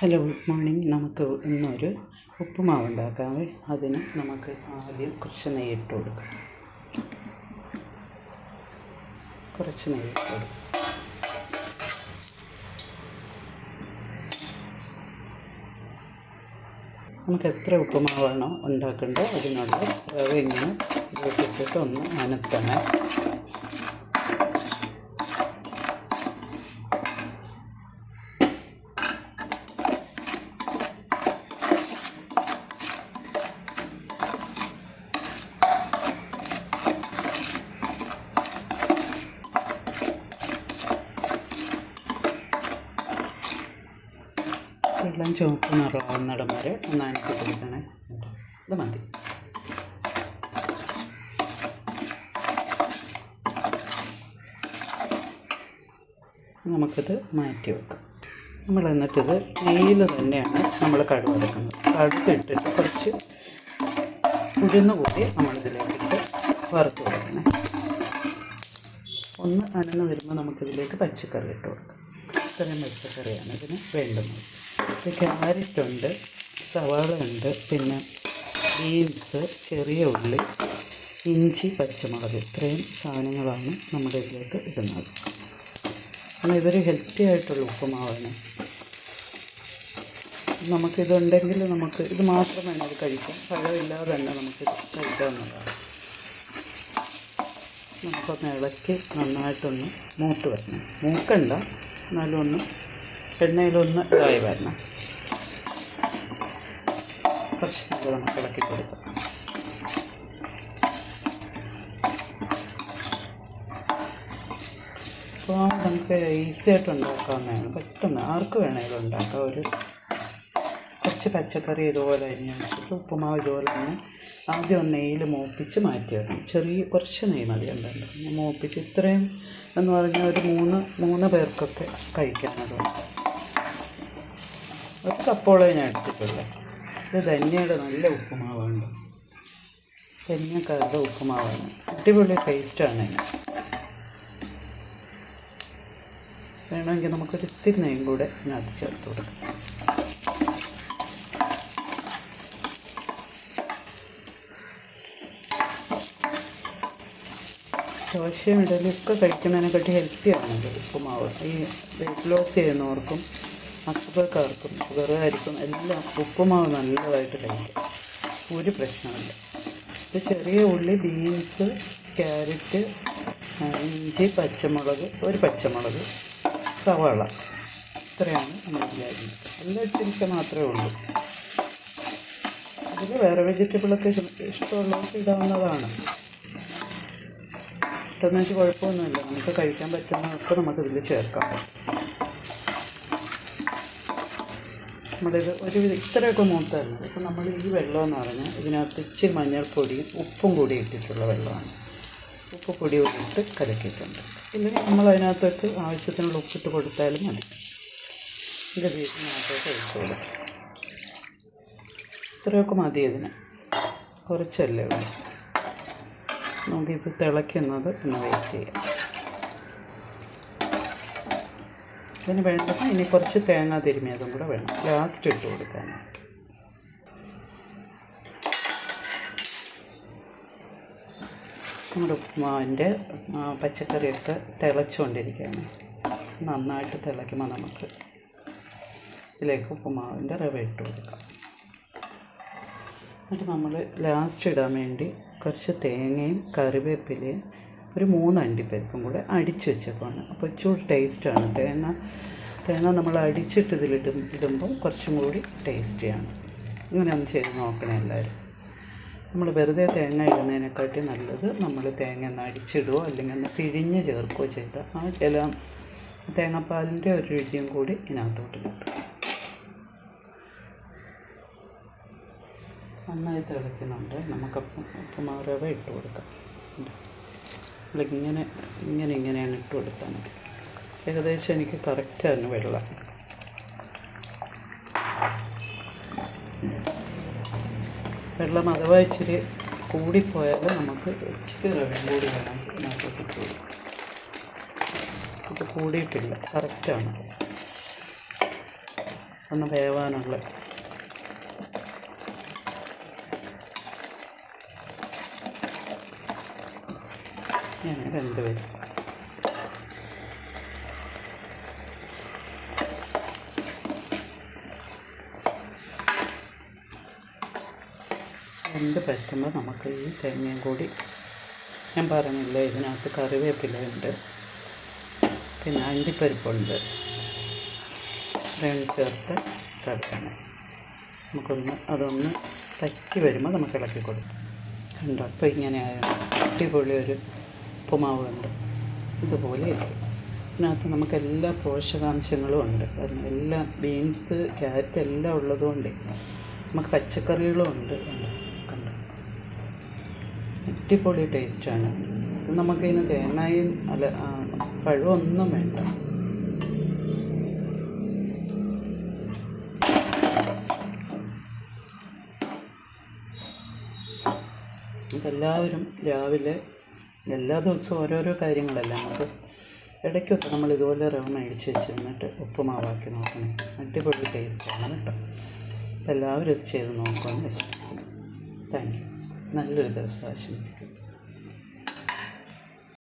Hello good morning നമുക്ക് ഇന്നൊരു ഉപ്പുമാവ് ഉണ്ടാക്കാമേ അതിന് നമുക്ക് ആദ്യം കുറച്ച് നെയ്യ് ഇട്ട് കൊടുക്കാം. കുറച്ച് നെയ്യ് ഇട്ട് കൊടുക്കാം. നമുക്ക് എത്ര ഉപ്പുമാവാണോ ഉണ്ടാക്കേണ്ടത് അതിനുള്ള ഇങ്ങനെ ഇട്ടിട്ട് ഒന്ന് അനത്തണം. എല്ലാം ചുവപ്പ് നിറമാകുന്നിടം വരെ ഒന്ന് കൊടുക്കണേ. ഇത് മതി. നമുക്കിത് മാറ്റി വെക്കാം. നമ്മൾ എന്നിട്ടിത് നെയ്യിൽ തന്നെയാണ് നമ്മൾ കടുക് എടുക്കുന്നത് കുറച്ച് ഉഴുന്ന് കൂടി നമ്മളിതിലേക്കിട്ട് വറുത്ത് കൊടുക്കണം. ഒന്ന് അനന്ന് വരുമ്പോൾ നമുക്കിതിലേക്ക് പച്ചക്കറി ഇട്ട് കൊടുക്കാം. ഇത്രയും പച്ചക്കറിയാണ് ഇതിന് വേണ്ടുന്നത്. ക്യാരറ്റ് ഉണ്ട് സവാള ഉണ്ട് പിന്നെ ബീൻസ് ചെറിയ ഉള്ളി ഇഞ്ചി പച്ചമുളക്. ഇത്രയും സാധനങ്ങളാണ് നമ്മുടെ ഇതിലേക്ക് ഇടുന്നത്. കാരണം ഇതൊരു ഹെൽത്തി ആയിട്ടുള്ള ഉപ്പുമാവാണ്. നമുക്കിതുണ്ടെങ്കിൽ നമുക്ക് ഇത് മാത്രം ഇത് കഴിക്കാം. പഴമില്ലാതെ തന്നെ നമുക്ക് കഴിക്കാവുന്നതാണ്. നമുക്കൊന്ന് ഇളക്കി നന്നായിട്ടൊന്ന് മൂത്ത് വരണം. മൂക്കണ്ട എന്നാലും ഒന്ന് എണ്ണയിലൊന്ന് ഇതായി വരണം. കുറച്ച് നല്ലോണം ഇളക്കി കൊടുക്കാം. അപ്പോൾ നമുക്ക് ഈസി ആയിട്ട് ഉണ്ടാക്കാവുന്നതാണ്. പെട്ടെന്ന് ആർക്ക് വേണമെങ്കിലും ഉണ്ടാക്കാം. ഒരു കുറച്ച് പച്ചക്കറി ഇതുപോലെ തന്നെ വെച്ചിട്ട് ഉപ്പുമാവ് ഇതുപോലെ തന്നെ ആദ്യം ഒന്ന് നെയ്യിൽ മൂപ്പിച്ച് മാറ്റി വെക്കണം ചെറിയ കുറച്ച് നെയ്യ് മതി ഉണ്ടല്ലോ മൂപ്പിച്ച് ഇത്രയും എന്ന് പറഞ്ഞാൽ ഒരു മൂന്ന് മൂന്ന് പേർക്കൊക്കെ കഴിക്കാനുള്ളത് ഒരു കപ്പോളേ ഞാൻ എടുത്തിട്ടുള്ളൂ ഇത് ധന്യയുടെ നല്ല ഉപ്പുമാവാണ്. ധന്യക്കാരുടെ ഉപ്പുമാവാണ്. അടിപൊളി ടേസ്റ്റാണ് അതിന്. വേണമെങ്കിൽ നമുക്കൊരു ഇത്തിരി നെയ്യും കൂടെ ഇതിനകത്ത് ചേർത്ത് കൊടുക്കാം. ദോശയും ഇഡലിയൊക്കെ കഴിക്കുന്നതിനെക്കാട്ടി ഹെൽത്തിയാണ് ഇത് ഉപ്പുമാവ്. ഈ വെയിറ്റ് ലോസ് ചെയ്യുന്നവർക്കും അസുഖക്കാർക്കും ഷുഗറുകാർക്കും എല്ലാം ഉപ്പുമാവ് നല്ലതായിട്ട് കഴിക്കും. ഒരു പ്രശ്നമില്ല ഇത് ചെറിയ ഉള്ളി ബീൻസ് ക്യാരറ്റ് ഇഞ്ചി പച്ചമുളക് ഒരു പച്ചമുളക് സവാള. ഇത്രയാണ് നമ്മൾ വിചാരിക്കുന്നത്. എല്ലാം ഇച്ചിരിക്ക മാത്രമേ ഉള്ളൂ. അതിൽ വേറെ വെജിറ്റബിളൊക്കെ ഇഷ്ടമുള്ളവർക്ക് ഇടാവുന്നതാണ് ഇട്ടെന്ന് വെച്ചാൽ കുഴപ്പമൊന്നുമില്ല. നമുക്ക് കഴിക്കാൻ പറ്റുന്നതൊക്കെ നമുക്കിതിൽ ചേർക്കാം. നമ്മളിത് ഒരു ഇത്രയൊക്കെ മൂത്തല്ല അപ്പോൾ നമ്മൾ ഈ വെള്ളം എന്ന് പറഞ്ഞാൽ ഇതിനകത്ത് ഇച്ചിരി മഞ്ഞൾപ്പൊടിയും ഉപ്പും കൂടി ഇട്ടിട്ടുള്ള വെള്ളമാണ്. ഉപ്പ് പൊടി ഇട്ട് കലക്കിയിട്ടുണ്ട്. ഇല്ലെങ്കിൽ നമ്മൾ അതിനകത്തേക്ക് ആവശ്യത്തിനുള്ള ഉപ്പിട്ട് കൊടുത്താലും മതി. ഇത് ബീഫിനകത്തേക്ക് ഒഴിച്ചോളൂ ഇത്രയൊക്കെ മതി ഇതിന്. കുറച്ചല്ലേ ഉള്ളൂ. നമുക്കിത് തിളയ്ക്കുന്നത് ഒന്ന് വെയിറ്റ് ചെയ്യാം. ഇതിന് വേണ്ടത് ഇനി കുറച്ച് തേങ്ങ തിരുമിയതും കൂടെ വേണം. ലാസ്റ്റ് ഇട്ട് കൊടുക്കാനായിട്ട് നമ്മുടെ ഉപ്പുമാവിന്റെ പച്ചക്കറിയൊക്കെ തിളച്ചുകൊണ്ടിരിക്കുകയാണ്. നന്നായിട്ട് തിളയ്ക്കുമ്പോൾ നമുക്ക് ഇതിലേക്ക് ഉപ്പുമാവിന്റെ റവ ഇട്ട് കൊടുക്കാം. എന്നിട്ട് നമ്മൾ ലാസ്റ്റ് ഇടാൻ വേണ്ടി കുറച്ച് തേങ്ങയും കറിവേപ്പിലയും ഒരു മൂന്ന് അണ്ടിപ്പരിപ്പും കൂടെ അടിച്ച് വെച്ചപ്പോഴാണ് അപ്പോൾ ഇച്ചിരി ടേസ്റ്റാണ് തേങ്ങ തേങ്ങ നമ്മൾ അടിച്ചിട്ട് ഇതിലിടും ഇടുമ്പോൾ കുറച്ചും കൂടി ടേസ്റ്റിയാണ് ഇങ്ങനെ ഒന്ന് ചെയ്ത് നോക്കണേ എല്ലാവരും നമ്മൾ വെറുതെ തേങ്ങ ഇടുന്നതിനെക്കാട്ടി നല്ലത് നമ്മൾ തേങ്ങ ഒന്ന് അടിച്ചിടുകയോ അല്ലെങ്കിൽ ഒന്ന് പിഴിഞ്ഞ് ചേർക്കുകയോ ചെയ്താൽ ആ ചില തേങ്ങാപ്പാലിന്റെ ഒരു രുചിയും കൂടി ഇതിനകത്തോട്ട് കിട്ടും നന്നായി തിളയ്ക്കുന്നുണ്ട് നമുക്കപ്പം ഉപ്പുമാവ് റവ ഇട്ട് കൊടുക്കാം അല്ലെങ്കിൽ ഇങ്ങനെ ഇങ്ങനെ ഇങ്ങനെയാണ് ഇട്ട് കൊടുത്താൽ മതി. ഏകദേശം എനിക്ക് കറക്റ്റാണ് വെള്ളം. വെള്ളം അഥവാ ഇച്ചിരി കൂടിപ്പോയാൽ നമുക്ക് ഇച്ചിരി വെള്ളം കൂടി വേണം ഇതിനകത്തോട്ട് കൂടി ഇത് കൂടിയിട്ടില്ല. കറക്റ്റാണ് ഒന്ന് വേവാനുള്ള ഇങ്ങനെ വെന്ത് വരും പറ്റുമ്പോൾ നമുക്ക് ഈ തേങ്ങയും കൂടി ഞാൻ പറഞ്ഞില്ലേ ഇതിനകത്ത് കറിവേപ്പിലയുണ്ട് പിന്നെ അണ്ടിപ്പരിപ്പുണ്ട്. ഇത്രയും ചേർത്ത് കറക്കണം നമുക്കൊന്ന് അതൊന്ന് പറ്റി വരുമ്പോൾ നമുക്ക് ഇളക്കി കൊടുക്കാം. കണ്ടോ? അപ്പോൾ ഇങ്ങനെ അടിപൊളി ഒരു ഉപ്പുമാവ് ഉണ്ട് ഇതുപോലെ ഇരിക്കും. ഇതിനകത്ത് നമുക്ക് എല്ലാ പോഷകാംശങ്ങളും ഉണ്ട്. കാരണം എല്ലാ ബീൻസ് ക്യാരറ്റ് എല്ലാം ഉള്ളതുകൊണ്ട് നമുക്ക് പച്ചക്കറികളും ഉണ്ട്. കണ്ടോ? അടിപൊളി ടേസ്റ്റാണ്. നമുക്കതിന് തേങ്ങയും അല്ല പഴമൊന്നും വേണ്ട. എല്ലാവരും രാവിലെ എല്ലാ ദിവസവും ഓരോരോ കാര്യങ്ങളല്ല? നമുക്ക് ഇടയ്ക്കൊക്കെ നമ്മൾ ഇതുപോലെ റവ മേടിച്ച് വെച്ചിരുന്നിട്ട് ഉപ്പുമാവാക്കി നോക്കണേ. അടിപൊളി ടേസ്റ്റാണ് കേട്ടോ. എല്ലാവരും ഇത് ചെയ്ത് നോക്കുമെന്ന് വെച്ചിട്ടുണ്ട് താങ്ക് യു നല്ലൊരു ദിവസം ആശംസിക്കുന്നു.